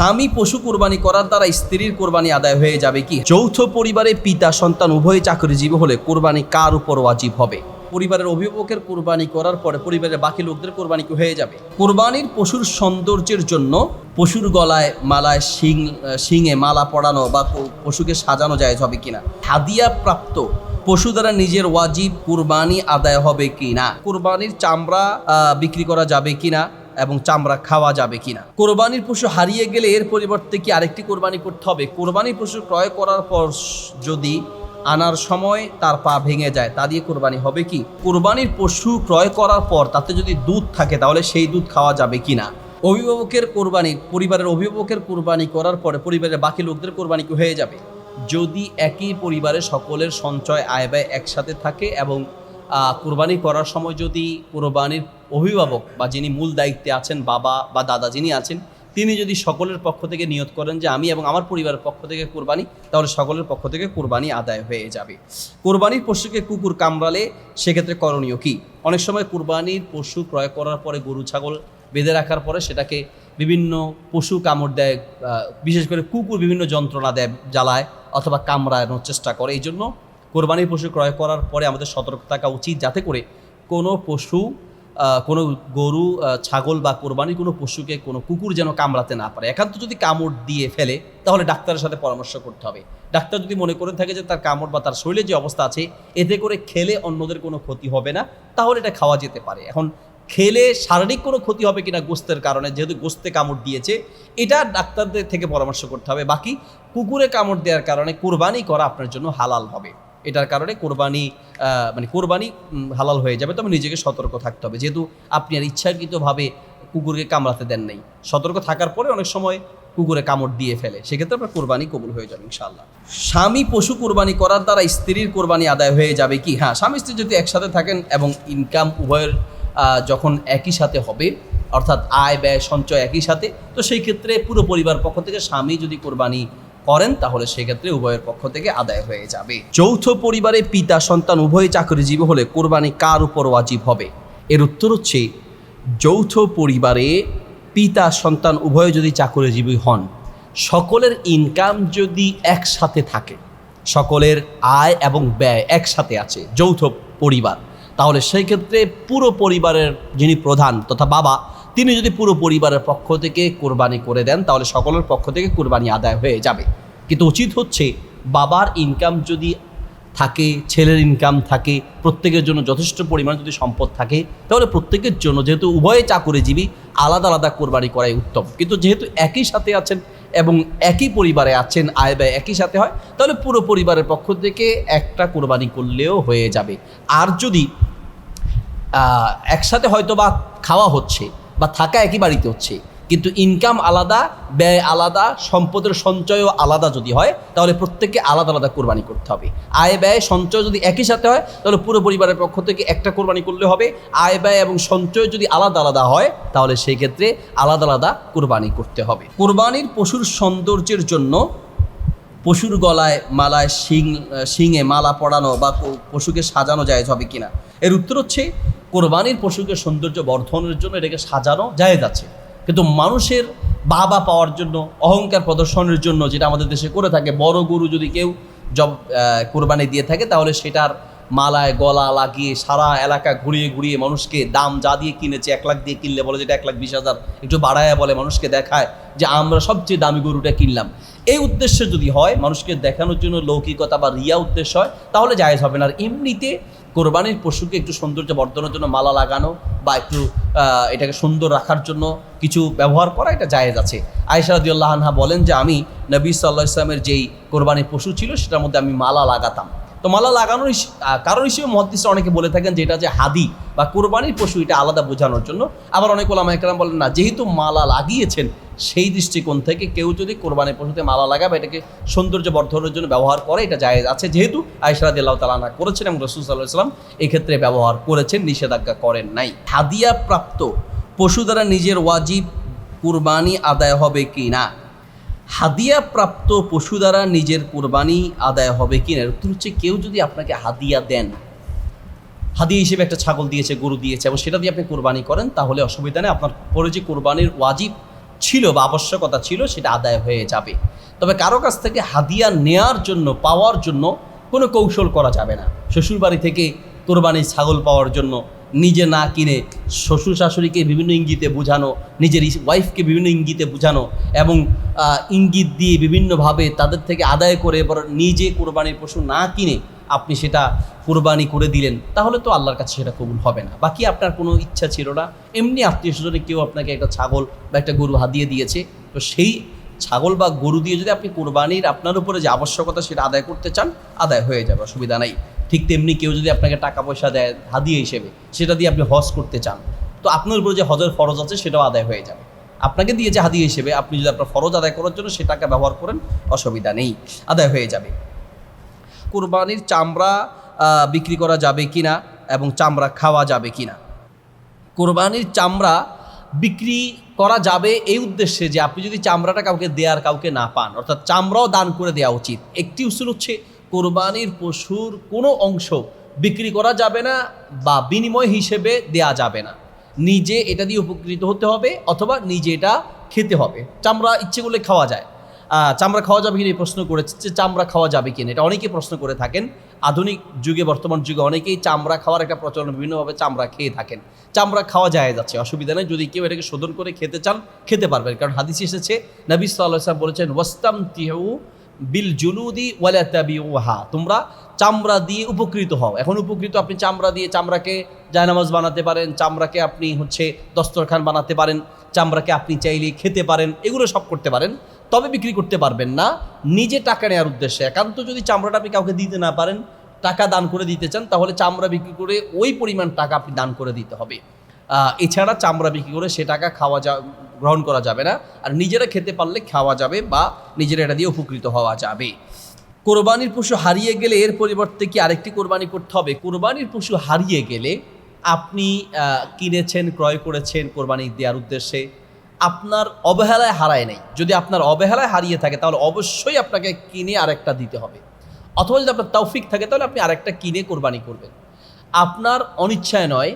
স্বামী পশু কোরবানি করার দ্বারা স্ত্রীর কোরবানি আদায় হয়ে যাবে কি? যৌথ পরিবারে পিতা, সন্তান উভয় চাকরিজীবী হলে কোরবানি কার উপর ওয়াজিব হবে? পরিবারের অভিভাবকের কোরবানি করার পরে পরিবারের বাকি লোকদের কোরবানি কি হয়ে যাবে? কোরবানির পশুর সৌন্দর্যের জন্য পশুর গলায় মালায় শিং শিঙে মালা পড়ানো বা পশুকে সাজানো যায় হবে কিনা? হাদিয়া প্রাপ্ত পশু দ্বারা নিজের ওয়াজিব কুরবানি আদায় হবে কি না কুরবানির চামড়া বিক্রি করা যাবে কিনা? এবং চামড়া খাওয়া যাবে কিনা। কোরবানির পশু হারিয়ে গেলে এর পরিবর্তে কি আরেকটি কোরবানি করতে হবে? কোরবানির পশু ক্রয় করার পর যদি আনার সময় তার পা ভেঙে যায়, তা দিয়ে কোরবানি হবে কি? কোরবানির পশু ক্রয় করার পর তাতে যদি দুধ থাকে, তাহলে সেই দুধ খাওয়া যাবে কিনা? অভিভাবকের কোরবানি, পরিবারের অভিভাবকের কোরবানি করার পরে পরিবারের বাকি লোকদের কোরবানি কি হয়ে যাবে? যদি একই পরিবারে সকলের সঞ্চয় আয় ব্যয় একসাথে থাকে এবং কোরবানি করার সময় যদি কোরবানির অভিভাবক বা যিনি মূল দায়িত্বে আছেন, বাবা বা দাদা যিনি আছেন, তিনি যদি সকলের পক্ষ থেকে নিয়ত করেন যে আমি এবং আমার পরিবারের পক্ষ থেকে কোরবানি, তাহলে সকলের পক্ষ থেকে কোরবানি আদায় হয়ে যাবে। কোরবানির পশুকে কুকুর কামড়ালে সেক্ষেত্রে করণীয় কি? অনেক সময় কোরবানির পশু ক্রয় করার পরে গরু, ছাগল বেঁধে রাখার পরে সেটাকে বিভিন্ন পশু কামড় দেয় বিশেষ করে কুকুর বিভিন্ন যন্ত্রণা দেয়, জ্বালায় অথবা কামড়ানোর চেষ্টা করে। এই জন্য কোরবানির পশু ক্রয় করার পরে আমাদের সতর্ক থাকা উচিত যাতে করে কোনো পশু কোনো গরু ছাগল বা কোরবানি কোনো পশুকে, কোনো কুকুর যেন কামড়াতে না পারে। একান্ত যদি কামড় দিয়ে ফেলে, তাহলে ডাক্তারের সাথে পরামর্শ করতে হবে। ডাক্তার যদি মনে করে থাকে যে তার কামড় বা তার শরীরে যে অবস্থা আছে, এতে করে খেলে অন্যদের কোনো ক্ষতি হবে না, তাহলে এটা খাওয়া যেতে পারে। এখন খেলে শারীরিক কোনো ক্ষতি হবে কিনা গোস্তের কারণে, যেহেতু গোস্তে কামড় দিয়েছে, এটা ডাক্তারদের থেকে পরামর্শ করতে হবে। বাকি কুকুরে কামড় দেওয়ার কারণে কোরবানি করা আপনার জন্য হালাল হবে। এটার কারণে কোরবানি মানে কোরবানি হালাল হয়ে যাবে, তবে নিজেকে সতর্ক থাকতে হবে। যেহেতু আপনি আর ইচ্ছাকৃতভাবে কুকুরকে কামড়াতে দেন নাই, সতর্ক থাকার পরে অনেক সময় কুকুরে কামড় দিয়ে ফেলে, সেক্ষেত্রে আপনার কোরবানি কবুল হয়ে যাবে, ইনশাআল্লাহ। স্বামী পশু কোরবানি করার দ্বারা স্ত্রীর কোরবানি আদায় হয়ে যাবে কি? হ্যাঁ স্বামী স্ত্রী যদি একসাথে থাকেন এবং ইনকাম উভয়ের যখন একই সাথে হবে, অর্থাৎ আয় ব্যয় সঞ্চয় একই সাথে, তো সেই ক্ষেত্রে পুরো পরিবার পক্ষ থেকে স্বামী যদি কোরবানি করেন, তাহলে সেক্ষেত্রে উভয়ের পক্ষ থেকে আদায় হয়ে যাবে। যৌথ পরিবারে পিতা, সন্তান উভয় চাকরিজীবী হলে কোরবানি কার উপর ওয়াজিব হবে? এর উত্তর হচ্ছে, যৌথ পরিবারে পিতা, সন্তান, উভয় যদি চাকরিজীবী হন, সকলের ইনকাম যদি একসাথে থাকে, সকলের আয় এবং ব্যয় একসাথে আছে, যৌথ পরিবার, তাহলে সেই ক্ষেত্রে পুরো পরিবারের যিনি প্রধান তথা বাবা তিনি যদি পুরো পরিবারের পক্ষ থেকে কোরবানি করে দেন, তাহলে সকলের পক্ষ থেকে কোরবানি আদায় হয়ে যাবে। কিন্তু উচিত হচ্ছে বাবার ইনকাম যদি থাকে, ছেলের ইনকাম থাকে, প্রত্যেকের জন্য যথেষ্ট পরিমাণ যদি সম্পদ থাকে, তাহলে প্রত্যেকের জন্য যেহেতু উভয়ে চাকুরিজীবী, আলাদা আলাদা কোরবানি করাই উত্তম। কিন্তু যেহেতু একই সাথে আছেন এবং একই পরিবারে আছেন, আয় ব্যয় একই সাথে হয়, তাহলে পুরো পরিবারের পক্ষ থেকে একটা কোরবানি করলেও হয়ে যাবে। আর যদি একসাথে হয়তো বা খাওয়া হচ্ছে বা থাকা একই বাড়িতে হচ্ছে। কিন্তু ইনকাম আলাদা, ব্যয় আলাদা, সম্পদের সঞ্চয়ও আলাদা যদি হয়, তাহলে প্রত্যেককে আলাদা আলাদা কোরবানি করতে হবে। আয়, ব্যয়, সঞ্চয় যদি একই সাথে হয়, তাহলে পুরো পরিবারের পক্ষ থেকে একটা কোরবানি করলে হবে। আয়, ব্যয় এবং সঞ্চয় যদি আলাদা আলাদা হয়, তাহলে সেই ক্ষেত্রে আলাদা আলাদা কোরবানি করতে হবে। কোরবানির পশুর সৌন্দর্যের জন্য পশুর গলায়, মালায় শিং শিঙে মালা পড়ানো বা পশুকে সাজানো যায় হবে কিনা? এর উত্তর হচ্ছে কোরবানির পশুকে সৌন্দর্য বর্ধনের জন্য এটাকে সাজানো জায়েজ আছে। কিন্তু মানুষের বাবা পাওয়ার জন্য, অহংকার প্রদর্শনের জন্য যেটা আমাদের দেশে করে থাকে, বড় গরু যদি কেউ জব কোরবানি দিয়ে থাকে, তাহলে সেটার মালায় গলা লাগিয়ে সারা এলাকা ঘুরিয়ে ঘুরিয়ে মানুষকে দাম যা দিয়ে কিনেছে, এক লাখ দিয়ে কিনলে বলে যেটা এক লাখ বিশ হাজার, একটু বাড়ায় বলে মানুষকে দেখায় যে আমরা সবচেয়ে দামি গরুটা কিনলাম। এই উদ্দেশ্য যদি হয়, মানুষকে দেখানোর জন্য লৌকিকতা বা রিয়া উদ্দেশ্য হয়, তাহলে জায়েজ হবে না। আর এমনিতে কোরবানির পশুকে একটু সৌন্দর্য বর্ধনের জন্য মালা লাগানো বা একটু এটাকে সুন্দর রাখার জন্য কিছু ব্যবহার করা, এটা জায়েজ আছে। রাদিউল্লাহ আনহা বলেন যে, আমি নবী সাল্লাহ ইসলামের যেই কোরবানির পশু ছিল, সেটার মধ্যে আমি মালা লাগাতাম। তো মালা লাগানোর কারণ হিসেবে মহাদিসরা অনেকে বলে থাকেন যে, এটা যে হাদি বা কোরবানির পশু, এটা আলাদা বোঝানোর জন্য। আবার অনেক ওলামা একরাম বলেন, না, যেহেতু মালা লাগিয়েছেন সেই দৃষ্টিকোণ থেকে কেউ যদি কোরবানির পশুতে মালা লাগাবে এটাকে সৌন্দর্য বর্ধনের জন্য ব্যবহার করে, এটা জায়েজ আছে যেহেতু আয়সরাদ আল্লাহ তালানা করেছেন এবং রসুল সাল্লাহ ইসলাম এক্ষেত্রে ব্যবহার করেছেন, নিষেধাজ্ঞা করেন নাই। হাদিয়া প্রাপ্ত পশু দ্বারা নিজের ওয়াজিব কুরবানি আদায় হবে কি না? হাদিয়া প্রাপ্ত পশু দ্বারা নিজের কুরবানি আদায় হবে কি না? উত্তর হচ্ছে কেউ যদি আপনাকে হাদিয়া দেন, হাদিয়া হিসেবে একটা ছাগল দিয়েছে, গরু দিয়েছে এবং সেটা দিয়ে আপনি কোরবানি করেন, তাহলে অসুবিধা নেই। আপনার পরে যে কোরবানির ওয়াজিব ছিল বা আবশ্যকতা ছিল সেটা আদায় হয়ে যাবে। তবে কারও কাছ থেকে হাদিয়া নেয়ার জন্য, পাওয়ার জন্য কোনো কৌশল করা যাবে না। শ্বশুরবাড়ি থেকে কোরবানির ছাগল পাওয়ার জন্য নিজে না কিনে শ্বশুর শাশুড়িকে বিভিন্ন ইঙ্গিতে বোঝানো, নিজের ওয়াইফকে বিভিন্ন ইঙ্গিতে বোঝানো এবং ইঙ্গিত দিয়ে বিভিন্নভাবে তাদের থেকে আদায় করে এবার নিজে কোরবানির পশু না কিনে আপনি সেটা কোরবানি করে দিলেন, তাহলে তো আল্লাহর কাছে সেটা কবুল হবে না। বাকি আপনার কোনো ইচ্ছা ছিল না। এমনি আত্মীয় স্বজনে কেউ আপনাকে একটা ছাগল বা একটা গরু হাতিয়ে দিয়েছে, তো সেই ছাগল বা গরু দিয়ে যদি আপনি কোরবানির আপনার উপরে যে আবশ্যকতা সেটা আদায় করতে চান, আদায় হয়ে যাবে, অসুবিধা নাই। ঠিক তেমনি কেউ যদি আপনাকে টাকা পয়সা দেয় হাদিয়ে হিসেবে, সেটা দিয়ে আপনি হজ করতে চান, তো আপনার উপরে যে হজের ফরজ আছে সেটাও আদায় হয়ে যাবে। আপনাকে দিয়ে যে হাদিয়ে হিসেবে আপনি যদি আপনার ফরজ আদায় করার জন্য সে টাকা ব্যবহার করেন, অসুবিধা নেই, আদায় হয়ে যাবে। কোরবানির চামড়া বিক্রি করা যাবে কিনা এবং চামড়া খাওয়া যাবে কি না কোরবানির চামড়া বিক্রি করা যাবে এই উদ্দেশ্যে যে আপনি যদি চামড়াটা কাউকে দেওয়ার কাউকে না পান, অর্থাৎ চামড়াও দান করে দেওয়া উচিত। একটি উসুল হচ্ছে কোরবানির পশুর কোনো অংশ বিক্রি করা যাবে না বা বিনিময় হিসেবে দেয়া যাবে না। নিজে এটা দিয়ে উপকৃত হতে হবে অথবা নিজে এটা খেতে হবে। চামড়া ইচ্ছে করলে খাওয়া যায়। চামড়া খাওয়া যাবে কিনা এই প্রশ্ন করেছে যে চামড়া খাওয়া যাবে কিনা। এটা অনেকেই প্রশ্ন করে থাকেন। আধুনিক যুগে, বর্তমান যুগে অনেকেই চামড়া খাওয়ার একটা প্রচলন, বিভিন্নভাবে চামড়া খেয়ে থাকেন। চামড়া খাওয়া যায় যাচ্ছে, অসুবিধা নেই। যদি কেউ এটাকে শোধন করে খেতে চান, খেতে পারবেন। কারণ হাদিস এসেছে, নবী সাল্লাহ সাল্লাম বলেছেন ওয়াস্তাম তিহু বিল জুলুদি ওয়ালা তাবিউহা। তোমরা চামড়া দিয়ে উপকৃত হও। এখন উপকৃত আপনি চামড়া দিয়ে চামড়াকে জায়নামাজ বানাতে পারেন, চামড়াকে আপনি হচ্ছে দস্তরখান বানাতে পারেন, চামড়াকে আপনি চাইলে খেতে পারেন, এগুলো সব করতে পারেন, তবে বিক্রি করতে পারবেন না। নিজে টাকা নেওয়ার উদ্দেশ্যে, একান্ত যদি চামড়াটা আপনি কাউকে দিতে না পারেন, টাকা দান করে দিতে চান, তাহলে চামড়া বিক্রি করে ওই পরিমাণ টাকা আপনি দান করে দিতে হবে। এছাড়া চামড়া বিক্রি করে সে টাকা খাওয়া যা, গ্রহণ করা যাবে না, আর নিজেরা খেতে পারলে খাওয়া যাবে বা নিজেরা এটা দিয়ে উপকৃত হওয়া যাবে। কোরবানির পশু হারিয়ে গেলে এর পরিবর্তে কি আরেকটি কোরবানি করতে হবে? কোরবানির পশু হারিয়ে গেলে আপনি কিনেছেন, ক্রয় করেছেন কোরবানি দেওয়ার উদ্দেশ্যে, আপনার অবহেলায় হারায় নেই। যদি আপনার অবহেলায় হারিয়ে থাকে, তাহলে অবশ্যই আপনাকে কিনে আরেকটা দিতে হবে। অথবা যদি আপনার তৌফিক থাকে, তাহলে আপনি আরেকটা কিনে কোরবানি করবেন। আপনার অনিচ্ছায় নয়,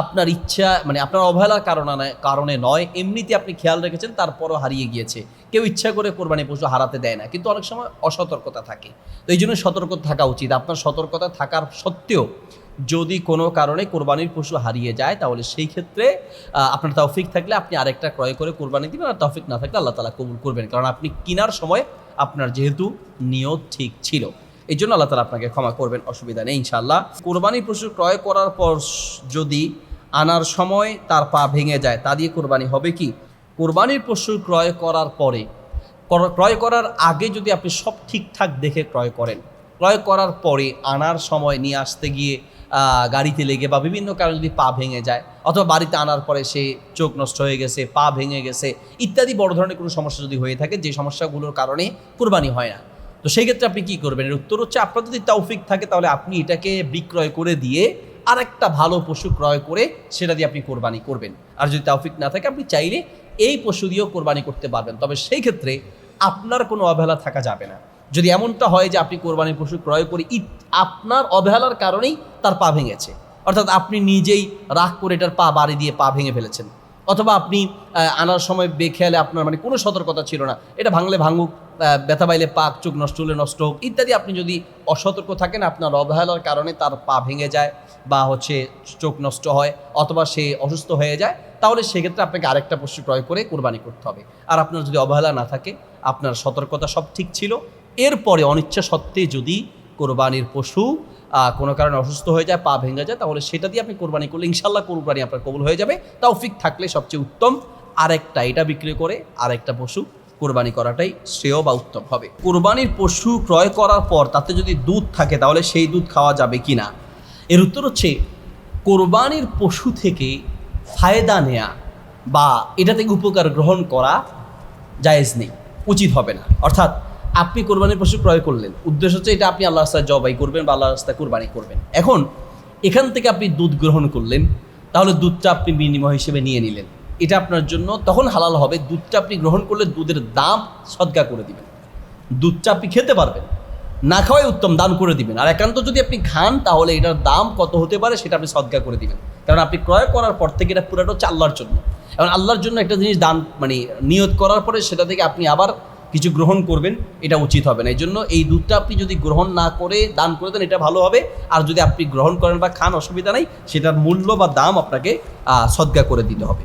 আপনার ইচ্ছা মানে আপনার অবহেলার কারণে কারণে নয় এমনিতে আপনি খেয়াল রেখেছেন, তারপরও হারিয়ে গিয়েছে। কেউ ইচ্ছা করে কোরবানি পশু হারাতে দেয় না, কিন্তু অনেক সময় অসতর্কতা থাকে। তো এই জন্য সতর্ক থাকা উচিত। আপনার সতর্কতা থাকার সত্ত্বেও যদি কোনো কারণে কোরবানির পশু হারিয়ে যায়, তাহলে সেই ক্ষেত্রে আপনার তৌফিক থাকলে আপনি আরেকটা ক্রয় করে কোরবানি দিবেন আর তৌফিক না থাকলে আল্লাহ তালা কবুল করবেন। কারণ আপনি কেনার সময় আপনার যেহেতু নিয়ত ঠিক ছিল। এই জন্য আল্লাহ তালা আপনাকে ক্ষমা করবেন, অসুবিধা নেই ইনশাল্লাহ কোরবানির পশু ক্রয় করার পর যদি আনার সময় তার পা ভেঙে যায়, তা দিয়ে কোরবানি হবে কি? কোরবানির পশু ক্রয় করার পরে ক্রয় করার আগে যদি আপনি সব ঠিকঠাক দেখে ক্রয় করেন, ক্রয় করার পরে আনার সময় নিয়ে আসতে গিয়ে গাড়িতে লেগে বা বিভিন্ন কারণে যদি পা ভেঙে যায়, অথবা বাড়িতে আনার পরে সে চোখ নষ্ট হয়ে গেছে, পা ভেঙে গেছে, ইত্যাদি বড় ধরনের কোনো সমস্যা যদি হয়ে থাকে, যে সমস্যাগুলোর কারণে কোরবানি হয় না। তো সেই ক্ষেত্রে আপনি কী করবেন? এর উত্তর হচ্ছে, আপনার যদি তৌফিক থাকে, তাহলে আপনি এটাকে বিক্রয় করে দিয়ে আরেকটা ভালো পশু ক্রয় করে সেটা দিয়ে আপনি কোরবানি করবেন। আর যদি তৌফিক না থাকে, আপনি চাইলে এই পশু দিয়েও কোরবানি করতে পারবেন। তবে সেই ক্ষেত্রে আপনার কোনো অবহেলা থাকা যাবে না। যদি এমনটা হয় যে আপনি কোরবানির পশু ক্রয় করে ইট আপনার অবহেলার কারণেই তার পা ভেঙেছে। অর্থাৎ আপনি নিজেই রাগ করে এটার পা বাড়ি দিয়ে পা ভেঙে ফেলেছেন। অথবা আপনি আনার সময় বেখেয়ালে আপনার মানে কোনো সতর্কতা ছিল না। এটা ভাঙলে ভাঙুক ব্যথা পাইলে পাক, চোখ নষ্ট হলে নষ্ট হোক ইত্যাদি আপনি যদি অসতর্ক থাকেন, আপনার অবহেলার কারণে তার পা ভেঙে যায় বা হচ্ছে চোখ নষ্ট হয় অথবা সে অসুস্থ হয়ে যায়, তাহলে সেক্ষেত্রে আপনাকে আরেকটা পশু ক্রয় করে কোরবানি করতে হবে। আর আপনার যদি অবহেলা না থাকে, আপনার সতর্কতা সব ঠিক ছিল। এরপরে অনিচ্ছা সত্ত্বে যদি কোরবানির পশু কোনো কারণে অসুস্থ হয়ে যায়, পা ভেঙে যায়, তাহলে সেটা দিয়ে আপনি কোরবানি করলে ইনশাল্লাহ কোরবানি আপনার কবুল হয়ে যাবে। তাও তৌফিক থাকলে সবচেয়ে উত্তম। আরেকটা, এটা বিক্রি করে আরেকটা পশু কোরবানি করাটাই শ্রেয় বা উত্তম হবে। কোরবানির পশু ক্রয় করার পর তাতে যদি দুধ থাকে, তাহলে সেই দুধ খাওয়া যাবে কি না এর উত্তর হচ্ছে, কোরবানির পশু থেকে ফায়দা নেয়া বা এটা থেকে উপকার গ্রহণ করা জায়েজ নেই, উচিত হবে না। অর্থাৎ আপনি কোরবানির পশু ক্রয় করলেন। উদ্দেশ্য হচ্ছে এটা আপনি আল্লাহ রাস্তায় জবাই করবেন বা আল্লাহ রাস্তায় কোরবানি করবেন। এখন, এখান থেকে আপনি দুধ গ্রহণ করলেন, তাহলে দুধটা আপনি বিনিময় হিসেবে নিয়ে নিলেন। এটা আপনার জন্য, তখন হালাল হবে, দুধটা আপনি গ্রহণ করলে দুধের দাম সদকা করে দিবেন। দুধটা আপনি খেতে পারবেন, না খাওয়াই উত্তম, দান করে দিবেন। আর একান্ত যদি আপনি খান, তাহলে এটার দাম কত হতে পারে সেটা আপনি সদকা করে দিবেন। কারণ আপনি ক্রয় করার পর থেকে এটা পুরোটা হচ্ছে আল্লাহর জন্য। এবং আল্লাহর জন্য একটা জিনিস দান মানে নিয়ত করার পরে সেটা থেকে আপনি আবার কিছু গ্রহণ করবেন, এটা উচিত হবে না। এই জন্য এই দুধটা আপনি যদি গ্রহণ না করে দান করে দেন, এটা ভালো হবে। আর যদি আপনি গ্রহণ করেন বা খান, অসুবিধা নাই, সেটার মূল্য বা দাম আপনাকে সদ্গা করে দিতে হবে।